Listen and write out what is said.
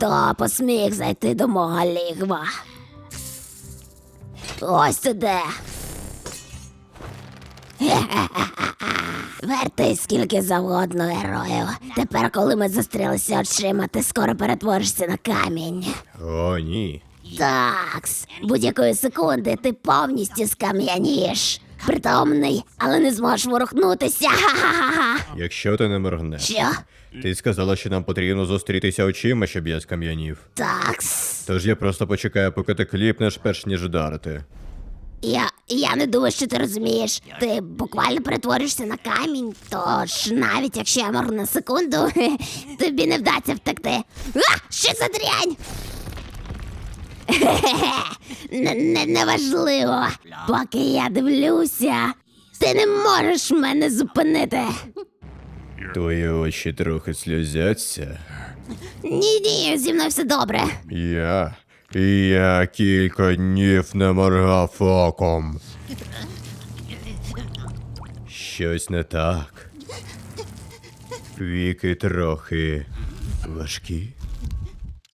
Хто посміг зайти до мого лігва? Ось ти де. Верти скільки завгодно героїв. Тепер, коли ми зустрілися очима, ти скоро перетворишся на камінь. О, ні. Такс, будь-якої секунди ти повністю скам'янієш. Притомний, але не зможеш ворухнутися. Ха-ха-ха. Якщо ти не моргнеш. Що? Ти сказала, що нам потрібно зустрітися очима, щоб я скам'янів. Такс. Тож я просто почекаю, поки ти кліпнеш, перш ніж вдарити. Я, я не думаю, що ти розумієш. Ти буквально перетворишся на камінь, тож навіть якщо я моргну на секунду, тобі не вдасться втекти. А, що за дрянь? Не, не, неважливо. Поки я дивлюся, ти не можеш мене зупинити. Твої очі трохи сльозяться. Ні, ні, зі мною все добре. Я. Я кілька днів не моргав оком. Щось не так. Віки трохи важкі.